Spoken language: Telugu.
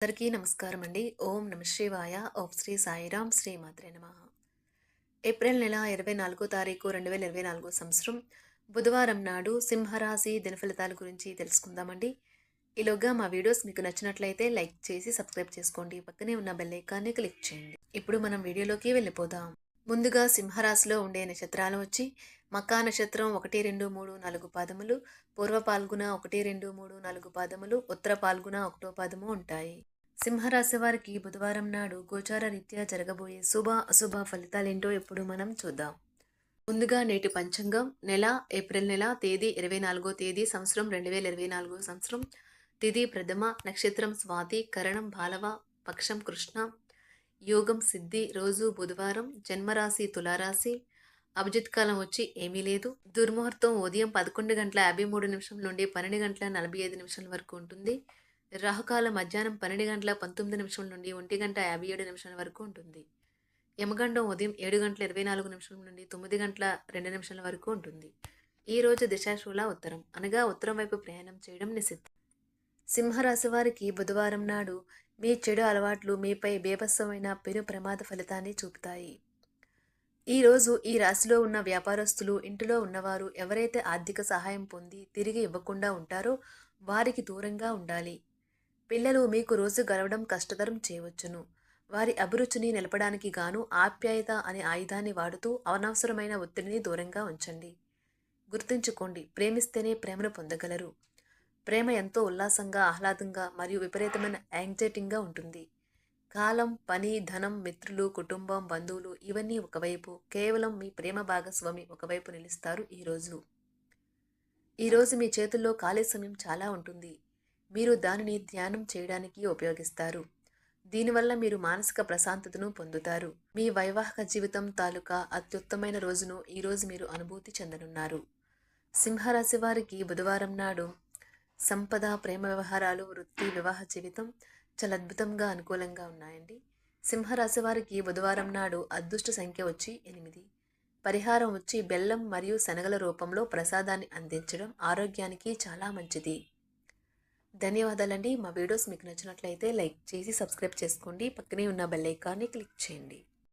అందరికీ నమస్కారం అండి ఓం నమ శివాయ. ఓం శ్రీ సాయిరాం శ్రీ మాత్రే నమ. ఏప్రిల్ నెల ఇరవై నాలుగో తారీఖు రెండు వేల ఇరవై నాలుగో సంవత్సరం. బుధవారం నాడు సింహరాశి దినఫలితాల గురించి తెలుసుకుందామండి. ఈలోగా మా వీడియోస్ మీకు నచ్చినట్లయితే లైక్ చేసి సబ్స్క్రైబ్ చేసుకోండి. పక్కనే ఉన్న బెల్ ఐకాన్ని క్లిక్ చేయండి. ఇప్పుడు మనం వీడియోలోకి వెళ్ళిపోదాం. ముందుగా సింహరాశిలో ఉండే నక్షత్రాలు వచ్చి మకా నక్షత్రం ఒకటి రెండు మూడు నాలుగు పాదములు పూర్వ పాల్గుణ ఒకటి రెండు మూడు నాలుగు పాదములు ఉత్తర పాల్గున ఒకటో పాదము ఉంటాయి. సింహరాశి వారికి బుధవారం నాడు గోచార రీత్యా జరగబోయే శుభ అశుభ ఫలితాలేంటో ఇప్పుడు మనం చూద్దాం. ముందుగా నేటి పంచాంగం నెల ఏప్రిల్ నెల తేదీ ఇరవై నాలుగో తేదీ సంవత్సరం రెండు వేల ఇరవై నాలుగో సంవత్సరం తిథి ప్రథమ నక్షత్రం స్వాతి కరణం బాలవ పక్షం కృష్ణ యోగం సిద్ధి రోజు బుధవారం జన్మరాశి తులారాశి అభిజిత్ కాలం వచ్చి ఏమీ లేదు. దుర్ముహూర్తం ఉదయం పదకొండు గంటల యాభై మూడు నిమిషం నుండి పన్నెండు గంటల నలభై ఐదు నిమిషాల వరకు ఉంటుంది. రాహుకాలం మధ్యాహ్నం పన్నెండు గంటల పంతొమ్మిది నిమిషం నుండి ఒంటి గంట యాభై ఏడు నిమిషాల వరకు ఉంటుంది. యమగండం ఉదయం ఏడు గంటల ఇరవై నాలుగు నిమిషం నుండి తొమ్మిది గంటల రెండు నిమిషాల వరకు ఉంటుంది. ఈ రోజు దిశాశూల ఉత్తరం. అనగా ఉత్తరం వైపు ప్రయాణం చేయడం నిషిద్ధం. సింహరాశి వారికి బుధవారం నాడు మీ చెడు అలవాట్లు మీపై బీభత్సమైన పెను ప్రమాద ఫలితాన్ని చూపుతాయి. ఈరోజు ఈ రాశిలో ఉన్న వ్యాపారస్తులు ఇంటిలో ఉన్నవారు ఎవరైతే ఆర్థిక సహాయం పొంది తిరిగి ఇవ్వకుండా ఉంటారో వారికి దూరంగా ఉండాలి. పిల్లలు మీకు రోజు గడవడం కష్టతరం చేయవచ్చును. వారి అభిరుచిని నిలపడానికి గాను ఆప్యాయత అనే ఆయుధాన్ని వాడుతూ అనవసరమైన ఒత్తిడిని దూరంగా ఉంచండి. గుర్తుంచుకోండి ప్రేమిస్తేనే ప్రేమను పొందగలరు. ప్రేమ ఎంతో ఉల్లాసంగా ఆహ్లాదంగా మరియు విపరీతమైన యాంగ్జైటింగ్గా ఉంటుంది. కాలం పని ధనం మిత్రులు కుటుంబం బంధువులు ఇవన్నీ ఒకవైపు కేవలం మీ ప్రేమ భాగస్వామి ఒకవైపు నిలుస్తారు ఈరోజు ఈరోజు మీ చేతుల్లో ఖాళీ సమయం చాలా ఉంటుంది. మీరు దానిని ధ్యానం చేయడానికి ఉపయోగిస్తారు. దీనివల్ల మీరు మానసిక ప్రశాంతతను పొందుతారు. మీ వైవాహిక జీవితం తాలూకా అత్యుత్తమైన రోజును ఈరోజు మీరు అనుభూతి చెందనున్నారు. సింహరాశి వారికి బుధవారం నాడు సంపద ప్రేమ వ్యవహారాలు వృత్తి వివాహ జీవితం చాలా అద్భుతంగా అనుకూలంగా ఉన్నాయండి. సింహరాశి వారికి బుధవారం నాడు అదృష్ట సంఖ్య వచ్చి ఎనిమిది. పరిహారం వచ్చి బెల్లం మరియు శనగల రూపంలో ప్రసాదాన్ని అందించడం ఆరోగ్యానికి చాలా మంచిది. ధన్యవాదాలండి. మా వీడియోస్ మీకు నచ్చినట్లయితే లైక్ చేసి సబ్స్క్రైబ్ చేసుకోండి. పక్కనే ఉన్న బెల్ ఐకాన్ని క్లిక్ చేయండి.